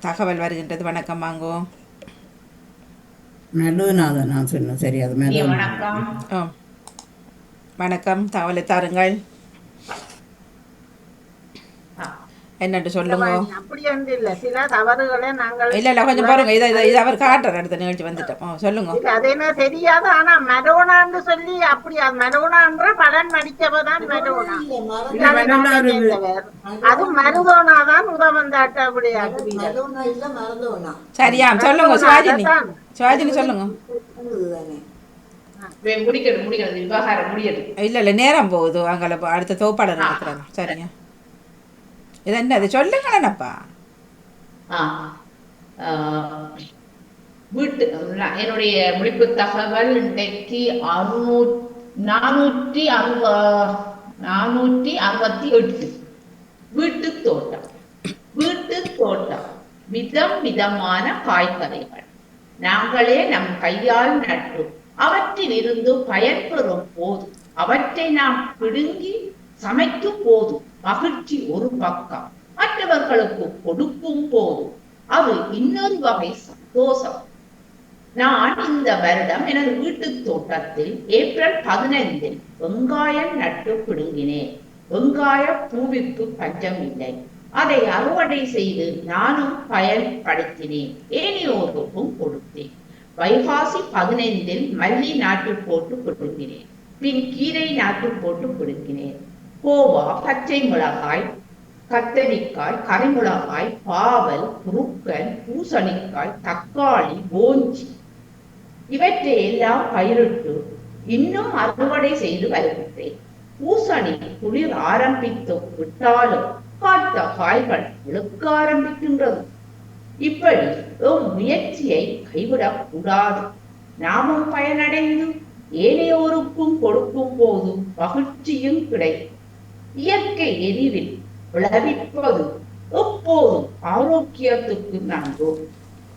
தகவல் வருகின்றது. வணக்கம் வாங்கோ நடுநாதன் நான் சொன்னேன். சரி அது மேடம் வணக்கம். வணக்கம். தகவலை தாருங்கள் ஆ, என்னட்டு சொல்லுங்க. அப்படி வந்து இல்ல. சில தவறுகளை நாங்கள் இல்ல இல்ல கொஞ்சம் பாருங்க. இதை இதை இதை அவர் காட்டுறார். அடுத்த நிகழ்ச்சி வந்துட்டோம். சொல்லுங்க. அது என்ன தெரியாது ஆனா மரோனான்னு சொல்லி அப்படி அது மரோனான்ற பலன் நடிச்சவதான் மரோனா. அது மருதோனா தான் உதவந்தாட்ட அப்படி ஆக்குவீங்க. மதோனா இல்ல மறந்தோனா சரியா சொல்லுங்க சிவாஜினி. சிவாஜினி சொல்லுங்க. முடிக்கணும் முடிக்கணும். விவகாரம் முடியட்டும் இல்ல இல்ல நேரம் போகுது. அங்கே அடுத்த தொகுப்பாளர் நடத்துறாங்க சரிங்க. இது என்ன அது சொல்லுங்களேனப்பா வீட்டு என்னுடைய முடிப்பு தகவல் இன்றைக்கு அறுநூ நானூற்றி அறுப நானூற்றி அறுபத்தி எட்டு வீட்டு தோட்டம் வீட்டு தோட்டம் விதம் விதமான காய்கறிகள் நாங்களே நம் கையால் நட்டு அவற்றில் இருந்து பயன்பெறும் போது அவற்றை நாம் பிடுங்கி சமைக்கும் போது மகிழ்ச்சி ஒரு பக்கம். மற்றவர்களுக்கு கொடுக்கும் போது அது இன்னொரு வகை சந்தோஷம். நான் இந்த வருடம் எனது வீட்டு தோட்டத்தில் ஏப்ரல் பதினைந்தில் வெங்காயம் நட்டு பிடுங்கினேன். வெங்காய பூவிக்கு பஞ்சம் இல்லை. அதை அறுவடை செய்து நானும் பயன்படுத்தினேன். ஏனையோருக்கும் கொடுத்தேன். வைகாசி பதினைந்தில் மல்லி நாட்டு போட்டு பிடுங்கினேன். பின் கீரை நாட்டு போட்டு பிடுங்கினேன். கோவா பச்சை மிளகாய் கத்தரிக்காய் கரிமிளகாய் பாவல் குருக்கன் பூசணிக்காய் தக்காளி போஞ்சி. இவற்றை எல்லாம் பயிரிட்டு இன்னும் அறுவடை செய்து வருகின்றேன். பூசணி குளிர் ஆரம்பித்து விட்டாலும் காத்த காய்கள் விழுக்க ஆரம்பிக்கின்றது. இப்படி எம் முயற்சியை கைவிடக் கூடாது நாமும் பயனடைந்து ஏனையோருக்கும் கொடுக்கும் போது மகிழ்ச்சியும் கிடைக்கும். இயற்கை எரிவில் விளைவிப்பது எப்போதும் ஆரோக்கியத்துக்கு நன்றோ.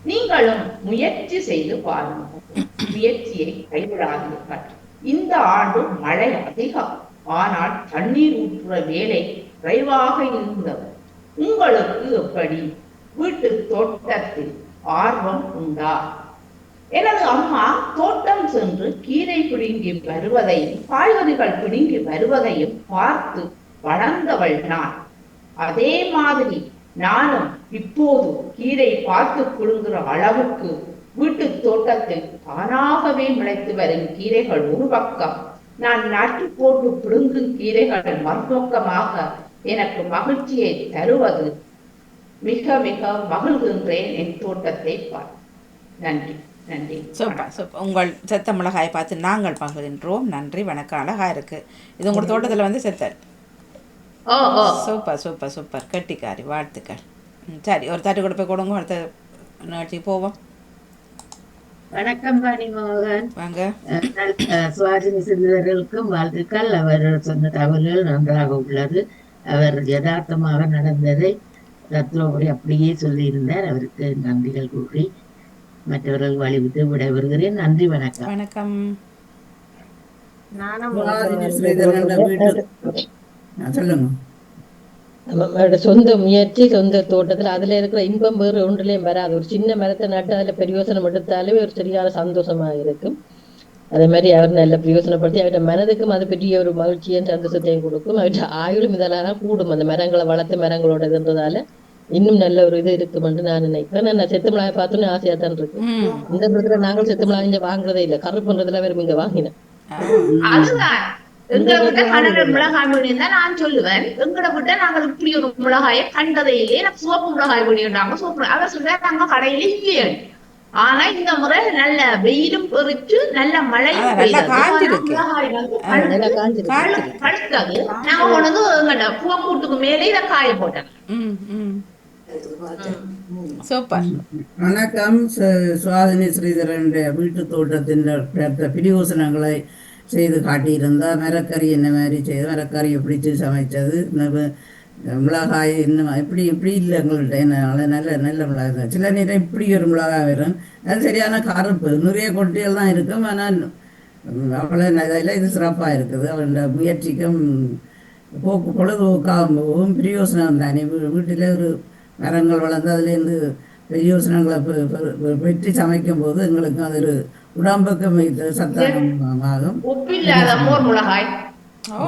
நீங்களும் முயற்சி செய்து பாருங்கள். முயற்சியை கைவிடாதீர்கள். இந்த ஆண்டு மழை அதிகம். ஆனால் தண்ணீர் ஊற்றுற வேலை குறைவாக இருந்தது. உங்களுக்கு எப்படி? வீட்டு தோட்டத்தில் ஆர்வம் உண்டா? எனது அம்மா தோட்டம் சென்று கீரை பிடுங்கி வருவதையும் காய்கறிகள் பிடுங்கி வருவதையும் பார்த்து வளர்ந்தவள் நான். அதே மாதிரி நானும் இப்போது கீரை பார்த்து பிடுங்குற அளவுக்கு வீட்டு தோட்டத்தில் தானாகவே முளைத்து வரும் கீரைகள் ஒரு பக்கம். நான் நாட்டு போட்டு பிடுங்கும் கீரைகள் மறுபக்கமாக எனக்கு மகிழ்ச்சியை தருவது மிக மிக மகிழ்கின்றேன் என் தோட்டத்தை பார். நன்றி நன்றி. Super super. உங்கள் செத்த மிளகாயை பார்த்து நாங்கள் பகிர்கின்றோம். நன்றி வணக்கம். அழகா இருக்கு. இது உங்கள் தோட்டத்தில் வந்து ஓ சூப்பர் சூப்பர் சூப்பர். கட்டிக்காரி வாழ்த்துக்கள். சரி ஒரு தட்டு கூட போய் கொடுங்க அடுத்த நிகழ்ச்சிக்கு போவோம். வணக்கம் மணிமோகன். வாங்க. சுவாசினி சிறுவர்களுக்கும் வாழ்த்துக்கள். அவர் சொன்ன தகவல்கள் நன்றாக உள்ளது. அவர் யதார்த்தமாக நடந்ததை ரத்னோபுரி அப்படியே சொல்லியிருந்தார். அவருக்கு நன்றிகள் கூறி மற்றவர்கள் வழிவிட்டு விடைபெறுகிறேன். நன்றி வணக்கம். வணக்கம். நானும் சொல்லுங்க. நம்மளோட சொந்த முயற்சி சொந்த தோட்டத்துல அதுல இருக்கிற இன்பம் வேறு ஒன்றுலயும் வராது. ஒரு சின்ன மரத்தை நட்டு அதுல பிரயோசனம் எடுத்தாலே ஒரு சரியான சந்தோஷமா இருக்கும். அதே மாதிரி அவர் நல்ல பிரயோசனப்படுத்தி அவர்கிட்ட மனதுக்கும் அது பெரிய ஒரு மகிழ்ச்சியும் சந்தோஷத்தையும் கொடுக்கும். அவர்கிட்ட ஆயுளும் இதெல்லாம் கூடும். அந்த மரங்களை வளர்த்த மரங்களோட இதுன்றதால இன்னும் நல்ல ஒரு இது இருக்கும் என்று நான் நினைக்கிறேன். நான் செத்து மிளகாய் பார்த்தோன்னே ஆசையா தான் இருக்கு. இந்த இடத்துல நாங்கள் செத்து மிளகாய் இங்க வாங்குறதே இல்லை. கருப்புன்றதுல வெறும் இங்க வாங்கினேன். எங்களை விட்ட கனவு மிளகாய் தான் நான் சொல்லுவேன். எங்களை விட்ட நாங்கள் இப்படி ஒரு மிளகாயை கண்டதே இல்லையே எனக்கு சிவப்பு மிளகாய் இருந்தாங்க சிவப்பு அவர் சொல்ற நாங்க கடையில இல்லையே. ஆனா இந்த முறை நல்ல வெயிலும் பெருச்சு நல்ல மழையும். பழுத்தது. நாங்க கொண்டு வந்து எங்கட பூக்கூட்டுக்கு மேலே இதை காய போட்டேன். சூப்பர். வணக்கம் சுவாதினி ஸ்ரீதரன் வீட்டு தோட்டத்தின் பெற்ற பிரியோசனங்களை செய்து காட்டியிருந்தா மரக்கறி என்ன மாதிரி செய்து மரக்கறியை எப்படி சமைச்சது இந்த மிளகாய் இன்னும் இப்படி இப்படி இல்லை எங்கள்கிட்ட. என்ன நல்ல நல்ல நல்ல மிளகாய் சில நேரம் இப்படி ஒரு மிளகாய் வரும். அது சரியான கருப்பு நிறைய கொட்டைகள் தான் இருக்கும். ஆனால் அவ்வளோ இதில் இது சிறப்பாக இருக்குது. அவளோட முயற்சிக்கும் போக்கு பொழுதுபோக்காகவும் போகும். பிரயோசனம் தானே. வீ- வீட்டில் ஒரு மரங்கள் வளர்ந்து அதுலேருந்து பிரயோசனங்களை பெற்று சமைக்கும் போது எங்களுக்கு அது ஒரு உடம்புக்கு மிக சத்தானமாகும் உப்பு இல்லாத மோர் மிளகாய். ஓ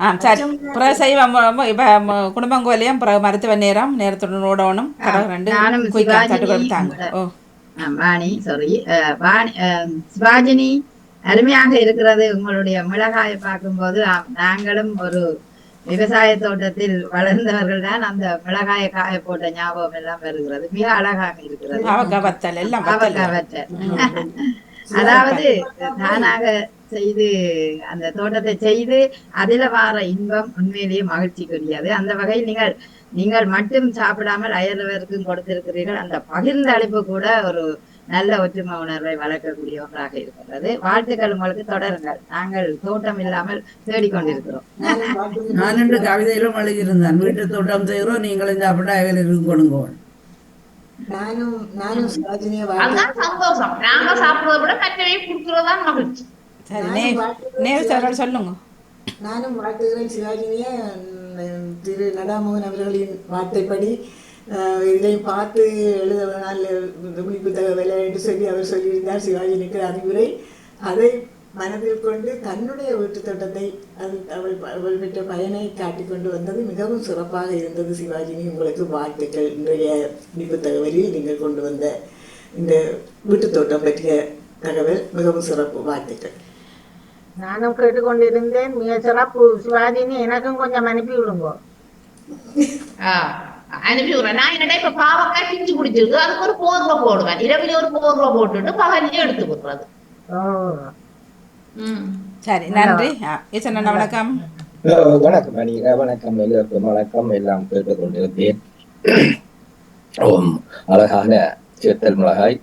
ஆ சரி. பிறகு செய்வோம் இப்போ குடும்பங்கோலையும் பிறகு மருத்துவ நேரம் நேரத்துடன் ஓடணும். பிறகு ரெண்டு குயிக்காக வாணி சாரி வாணி சிவாஜினி அருமையாக இருக்கிறது. உங்களுடைய மிளகாயை பார்க்கும்போது நாங்களும் ஒரு விவசாய தோட்டத்தில் வளர்ந்தவர்கள் தான் அந்த மிளகாயை காய போட்ட ஞாபகம் எல்லாம் வருகிறது. மிக அழகாக இருக்கிறது. அதாவது தானாக செய்து அந்த தோட்டத்தை செய்து அதில வார இன்பம் உண்மையிலேயே மகிழ்ச்சிக்குரியது. அந்த வகையில் நீங்கள் நீங்கள் மட்டும் சாப்பிடாமல் அயலவருக்கும் கொடுத்திருக்கிறீர்கள். அந்த பகிர்ந்த அழைப்பு கூட ஒரு நல்ல ஒற்றுமை உணர்வை வளர்க்கக்கூடிய ஒன்றாக இருக்கிறது வாழ்த்துக்கள் உங்களுக்கு தொடருங்கள். நாங்கள் தோட்டம் இல்லாமல் தேடிக்கொண்டிருக்கிறோம் நான் ரெண்டு கவிதையிலும் எழுதியிருந்தேன். வீட்டு தோட்டம் செய்கிறோம் நீங்களும் சாப்பிட்டா அயலுக்கு கொடுங்க நானும் நானும் சந்தோஷம். நாங்க சாப்பிடுறத விட மற்றவை கொடுக்கறதா மகிழ்ச்சி. சொல்லுங்க. நானும் வாழ்த்துகிறேன் சிவாஜினியை. திரு நடாமோகன் அவர்களின் வார்த்தைப்படி அஹ், இதை பார்த்து எழுத வேணால் விழிப்பு தகவலை என்று சொல்லி அவர் சொல்லியிருந்தார் சிவாஜினிக்கு அறிவுரை. அதை மனதில் கொண்டு தன்னுடைய வீட்டு தோட்டத்தை அது அவள் அவள் பெற்ற பயனை காட்டிக் கொண்டு வந்தது மிகவும் சிறப்பாக இருந்தது. சிவாஜினி உங்களுக்கு வாழ்த்துக்கள். இன்றைய விழிப்பு தகவலில் நீங்கள் கொண்டு வந்த இந்த வீட்டு தோட்டம் பற்றிய தகவல் மிகவும் சிறப்பு. வாழ்த்துக்கள். நானும் கேட்டுக்கொண்டிருந்தேன். மிக சிறப்பு சிவாஜினி எனக்கும் கொஞ்சம் அனுப்பி விடுங்க. ஆ, அனுப்பி விடுறேன் நான் என்னடா இப்ப பாவக்காய் பிஞ்சு பிடிச்சிருக்கு அதுக்கு ஒரு போர்வை போடுவேன் இரவில ஒரு போர்வை போட்டுட்டு பகல்லையும் எடுத்து ம் சரி நன்றி வணக்கம் வணக்கம் அனிகா வணக்கம் எல்லோருக்கும் வணக்கம் எல்லாம் கேட்டுக்கொண்டிருந்தேன் ஓம் அழகான சேத்தல் மிளகாய்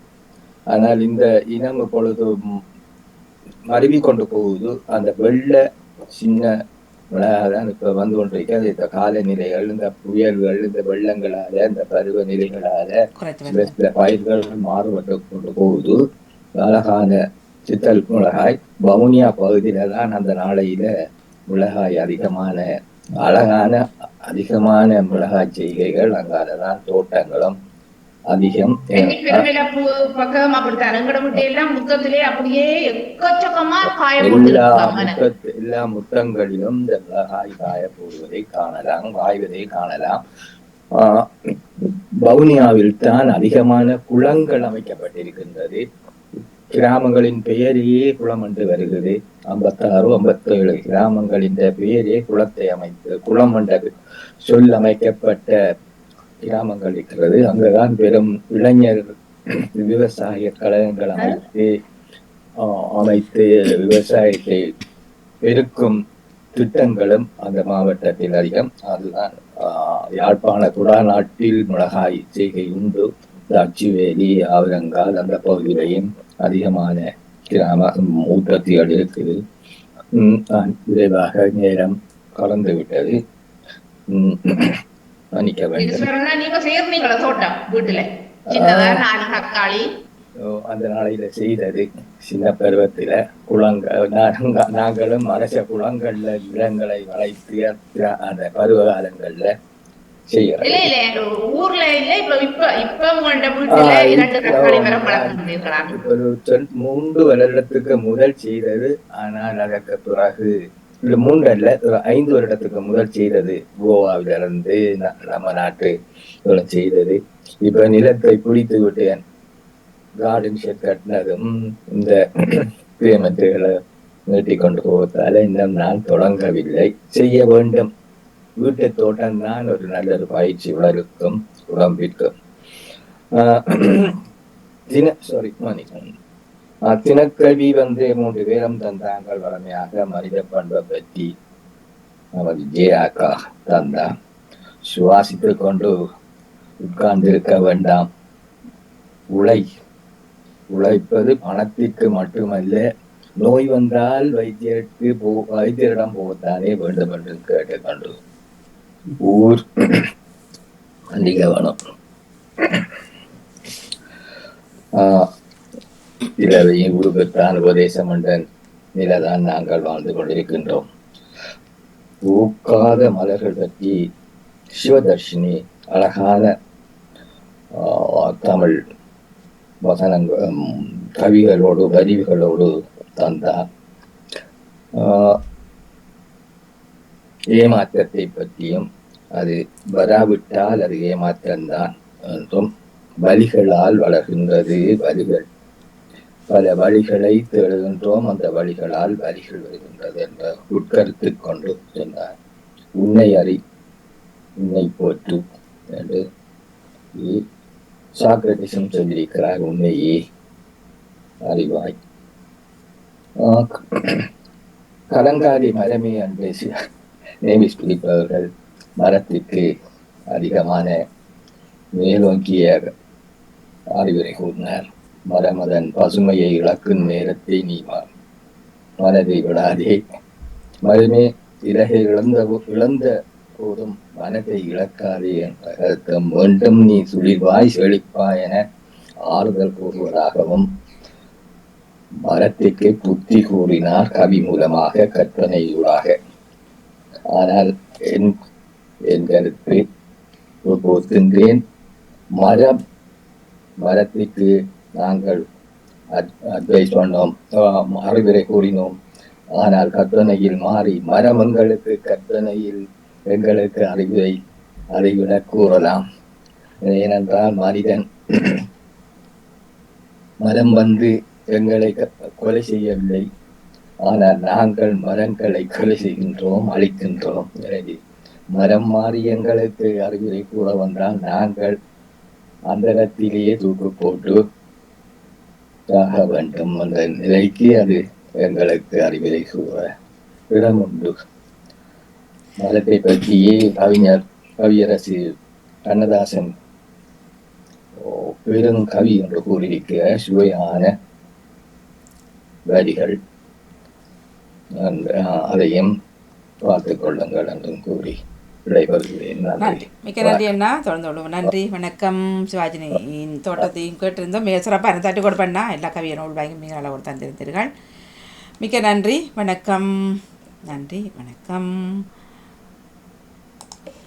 ஆனால் இந்த இனம் இப்பொழுது மருவி கொண்டு போகுது அந்த வெள்ளை சின்ன மிளகாய் தான் இப்ப வந்து கொண்டிருக்கிறது இந்த காலநிலைகள் இந்த புயல்கள் இந்த வெள்ளங்களால இந்த பருவநிலைகளால சில சில பயிர்கள் மாறுபட்டு கொண்டு போகுது. அழகான சித்தல் மிளகாய் வவுனியா பகுதியில தான் அந்த நாளையில மிளகாய் அதிகமான அழகான அதிகமான மிளகாய் செய்கைகள் அங்கால தான் தோட்டங்களும் அதிகம். எங்க பெருமிழப்பு பக்கம் அப்படித்தான். எங்கட வீட்டு எல்லாம் முத்தத்திலே அப்படியே எக்கச்சக்கமா காய எல்லா முத்தங்களிலும் இந்த காய போடுவதை காணலாம் காய்வதை காணலாம். வவுனியாவில் தான் அதிகமான குளங்கள் அமைக்கப்பட்டிருக்கின்றது. கிராமங்களின் பெயரையே குளம் என்று வருகிறது. ஐம்பத்தாறு ஐம்பத்தேழு கிராமங்களின் பெயரே குளத்தை அமைத்து குளம் என்ற சொல் அமைக்கப்பட்ட கிராமங்கள் இருக்கிறது. அங்கதான் பெரும் இளைஞர் விவசாய கழகங்கள் அமைத்து ஆஹ் அமைத்து விவசாயத்தை பெருக்கும் திட்டங்களும் அந்த மாவட்டத்தில் அதிகம். அதுதான் ஆஹ் யாழ்ப்பாண குடாநாட்டில் மிளகாய் செய்கை உண்டு. அச்சுவேலி ஆவரங்கால் அந்த பகுதியிலையும் அதிகமான கிராம உற்பத்திகள் இருக்குது. உம் விரைவாக நேரம் கடந்து விட்டது மன்னிக்க வேண்டும் நீங்க சேர்ந்தீங்களா தோட்டம் வீட்டுல சின்னதா நாலு தக்காளி ஓ, அந்த நாளையில செய்தது சின்ன பருவத்தில குளங்கள் நாங்க- நாங்களும் அரச குளங்கள்ல நிலங்களை வளைத்து அந்த பருவ காலங்கள்ல மூன்று வருடத்துக்கு முதல் செய்தது ஆனால் அதற்கு பிறகு இல்ல மூன்று ஒரு ஐந்து வருடத்துக்கு முதல் செய்தது கோவாவிலிருந்து நம்ம நாட்டு இவ்வளவு செய்தது. இப்ப நிலத்தை பிடித்து விட்டேன். கார்டன் ஷெட் கட்டினதும் இந்த பேமெண்ட்டுகளை நீட்டி கொண்டு போவதால இன்னும் நான் தொடங்கவில்லை. செய்ய வேண்டும். வீட்டு தோட்டம் தான் ஒரு நல்ல ஒரு பயிற்சி உடலுக்கும் உடம்பிற்கும். தின சாரி மன்னிக்கணும் தினக்கல்வி வந்து மூன்று பேரும் தந்தாங்கள் வளமையாக மனித பண்பை பற்றி நமது ஜே அக்கா தந்தான் சுவாசித்துக் கொண்டு உட்கார்ந்திருக்க வேண்டாம். உழை உழைப்பது பணத்திற்கு மட்டுமல்ல நோய் வந்தால் வைத்தியருக்கு போ வைத்தியரிடம் போகத்தானே வேண்டும் என்று கேட்டுக்கொண்டு ஊர் கவனம் ஆஹ் இரவையும் உருவத்தான் உபதேசம் என்ற நிலைதான் நாங்கள் வாழ்ந்து கொண்டிருக்கின்றோம். ஊக்காத மலர்கள் பற்றி சிவதர்ஷினி அழகான தமிழ் வசனங்கள் கவிகளோடு வரிவுகளோடு தந்தார். ஏமாற்றத்தை பற்றியும் அது வராவிட்டால் அது ஏமாற்றம்தான் என்றும் வலிகளால் வளர்கின்றது வலிகள். பல வழிகளை தேடுகின்றோம். அந்த வழிகளால் வழிகள் வருகின்றது என்ற உட்கருத்து கொண்டு சொன்னார். உன்னை அறி உன்னை போற்று என்று சாக்ரட்டிசம் சொல்லியிருக்கிறார். உன்னையே அறிவாய். ஆஹ் கலங்காரி மரமே அன்பை நேமிஸ் பிடிப்பவர்கள் மரத்திற்கு அதிகமான மேலோங்கிய அறிவுரை கூறினார். மரமதன் பசுமையை இழக்கும் நேரத்தை நீ மனதை விடாதே. மருமே இலகை இழந்த இழந்த போதும் மனதை இழக்காதே என்ற வேண்டும் மீண்டும் நீ சுழிவாய் செழிப்பாய் என ஆறுதல் கூறுவதாகவும் மரத்திற்கு புத்தி கூறினார் கவி மூலமாக கற்பனையூடாக ஆனால் என் என் கருத்து போத்துகின்றேன் மரம் மரத்திற்கு நாங்கள் அட்வைஸ் பண்ணோம். அறிவுரை கூறினோம். ஆனால் கற்பனையில் மாறி மரம் எங்களுக்கு கற்பனையில் எங்களுக்கு அறிவுரை அறிவிட கூறலாம். ஏனென்றால் மனிதன் மரம் வந்து எங்களை கொலை செய்யவில்லை. ஆனால் நாங்கள் மரங்களை கொலை செய்கின்றோம் அழிக்கின்றோம். எனவே மரம் மாறி எங்களுக்கு அறிவுரை கூற வந்தால் நாங்கள் அந்த இடத்திலேயே தூக்கு போட்டு சாக வேண்டும் என்ற நிலைக்கு அது எங்களுக்கு அறிவுரை கூற இடம் உண்டு. மதத்தை பற்றியே கவிஞர் கவியரசு கண்ணதாசன் பெரும் கவி என்று கூறியிருக்கிற சுவையான வரிகள். அதையும் பார்த்து கொள்ளுங்கள் என்றும் கூறி. விடைபெறுகிறேன். நன்றி. மிக்க நன்றி அண்ணா. தொடர்ந்து கொள்வோம் நன்றி. வணக்கம். சிவாஜினியின் தோட்டத்தையும் கேட்டிருந்தோம். மிக சிறப்பாக தட்டி கொடுப்பேன்னா எல்லா கவியை நூல் வாங்கி மிக அளவு தந்திருந்தீர்கள். மிக்க நன்றி. வணக்கம். நன்றி. வணக்கம்.